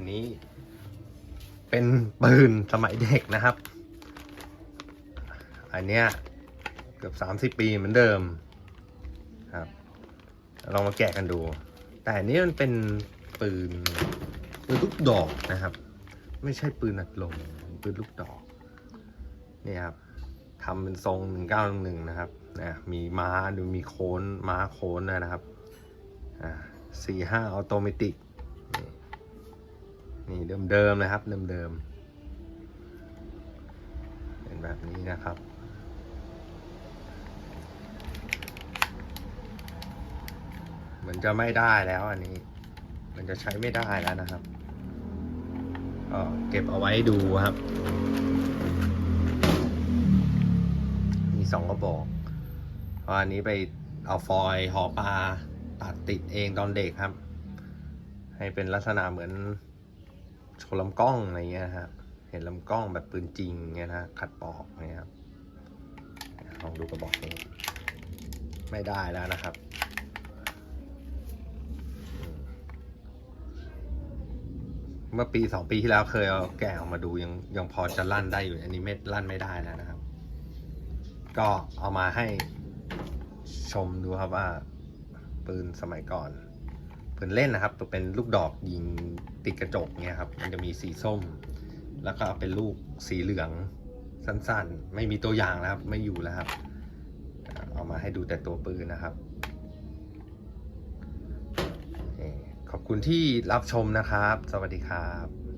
นนี้ เป็นปืนสมัยเด็กนะครับ อันเนี้ยเกือบสามสิบปีเหมือนเดิมครับลองมาแกะกันดู แต่อันนี้มันเป็นปืนปืนลูกดอกนะครับ ไม่ใช่ปืนอัดลมปืนลูกดอกนี่ครับทำเป็นทรงหนึ่งเก้าหนึ่งนะครับนะมีม้าดูมีโค้นม้าโค้นนะครับอ่าสี่ห้าออโตเมติก นี่เดิมๆเลยครับเดิมๆเป็นแบบนี้นะครับมันจะไม่ได้แล้วอันนี้ มันจะใช้ไม่ได้แล้วนะครับก็เก็บเอาไว้ดูครับ มีสองกระบอกเพราะอันนี้ไปเอาฟอยล์ห่อปลาตัดติดเองตอนเด็กครับ ให้เป็นลักษณะเหมือน ว์ลำกล้องอะไรเงี้ยครับเห็นลำกล้องแบบปืนจริงเงี้ยนะขัดปอกเงี้ยครับลองดูกระบอกนี้ ไม่ได้แล้วนะครับ เมื่อปีสองปีที่แล้วเคยเอาแกะออกมาดูยังยังพอจะลั่นได้อยู่อันนี้ไม่ลั่นไม่ได้แล้วนะครับ ก็เอามาให้ชมดูครับว่าปืนสมัยก่อนปืนเล่นนะครับเป็นลูกดอกยิง ติดกระจกเนี่ยครับ มันจะมีสีส้ม แล้วก็เป็นลูกสีเหลืองสั้นๆ ไม่มีตัวอย่างแล้วครับ ไม่อยู่แล้วครับ เอามาให้ดูแต่ตัวปืนนะครับโอเคขอบคุณที่รับชมนะครับ สวัสดีครับ